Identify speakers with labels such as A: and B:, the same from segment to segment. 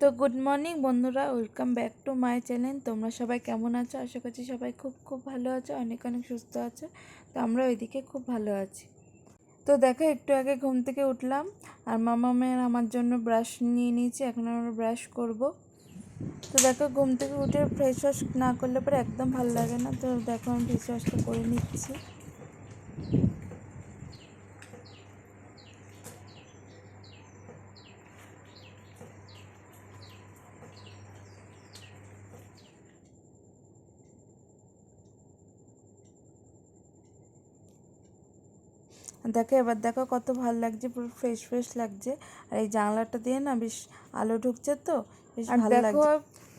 A: তো good morning বন্ধুরা, welcome back to my channel. তোমরা সবাই কেমন আছো? আশা করছি সবাই খুব খুব ভালো আছো, অনেক অনেক সুস্থ আছো। তো আমরা ওইদিকে খুব ভালো আছি। তো দেখো, একটু আগে ঘুম থেকে উঠলাম, আর মামা মেয়ের আমার জন্য ব্রাশ নিয়ে নিয়েছি, এখন আমরা ব্রাশ করব। তো দেখো, ঘুম থেকে উঠে ফ্রেশ ওয়াশ না করলে পরে একদম ভালো লাগে না। তো দেখো, আমি ফেস ওয়াশটা করে নিচ্ছি। দেখো এবার দেখো কত ভালো লাগছে পুরো ফ্রেশ ফ্রেশ লাগছে। আর এই জানলাটা দিয়ে না বেশ আলো ঢুকছে তো বেশ ভালো লাগছে।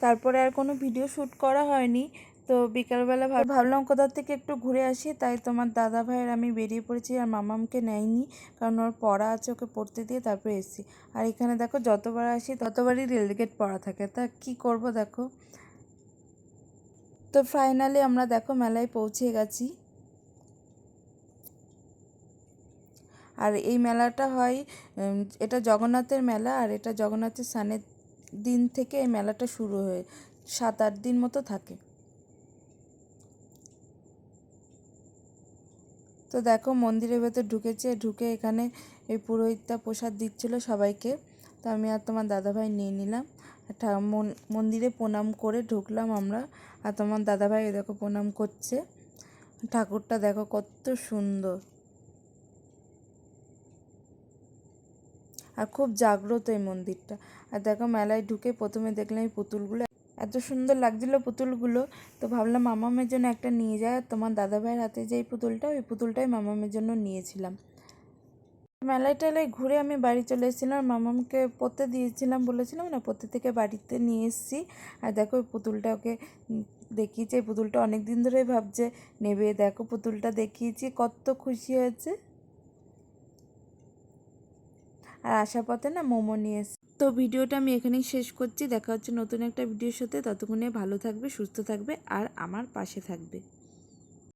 A: তারপরে আর কোনো ভিডিও শ্যুট করা হয়নি তো বিকালবেলা ভাব- ভাবলাম কোথা থেকে একটু ঘুরে আসি তাই তোমার দাদা ভাইয়ের আমি বেরিয়ে পড়েছি আর মামামকে নেয়নি কারণ ওর পড়া আছে ওকে পড়তে দিয়ে তারপরে এসেছি। আর এখানে দেখো যতবার আসি ততবারই রেলগেট পড়া থাকে। তা কি করব দেখো? তো ফাইনালি আমরা দেখো মেলায় পৌঁছে গেছি। আর এই মেলাটা হয় এটা জগন্নাথের মেলা আর এটা জগন্নাথের স্নানের দিন থেকে এই মেলাটা শুরু হয়, সাত আট দিন মতো থাকে। তো দেখো মন্দিরের ভেতর ঢুকেছে, ঢুকে এখানে এই পুরোহিতটা প্রসাদ দিচ্ছিল সবাইকে। তো আমি আর তোমার দাদাভাই নিয়ে নিলাম। মন- মন্দিরে প্রণাম করে ঢুকলাম আমরা। আর তোমার দাদাভাই দেখো প্রণাম করছে। ঠাকুরটা দেখো কত সুন্দর। আর খুব জাগ্রত এই মন্দিরটা। আর দেখো মেলায় ঢুকে প্রথমে দেখলাম এই পুতুলগুলো। এত সুন্দর লাগছিল পুতুলগুলো। তো ভাবলাম মামামের জন্য একটা নিয়ে যায় তোমার দাদাভাইয়ের হাতে যে এই পুতুলটা, ওই পুতুলটাই মামামের জন্য নিয়েছিলাম। মেলায় টেলায় ঘুরে আমি বাড়ি চলে এসেছিলাম। আর মামামকে পড়তে দিয়েছিলাম, বলেছিলাম না পড়তে থেকে বাড়িতে নিয়ে এসেছি। আর দেখো ওই পুতুলটা ওকে দেখিয়েছি। এই পুতুলটা অনেক দিন ধরেই ভাবছে, নেবে, দেখো পুতুলটা দেখিয়েছি, কত খুশি হয়েছে। আর আসার পথে না মোমো নিয়ে এসে তো ভিডিওটা আমি এখানেই শেষ করছি। দেখা হচ্ছে নতুন একটা ভিডিওর সাথে। ততক্ষণে ভালো থাকবে, সুস্থ থাকবে আর আমার পাশে থাকবে।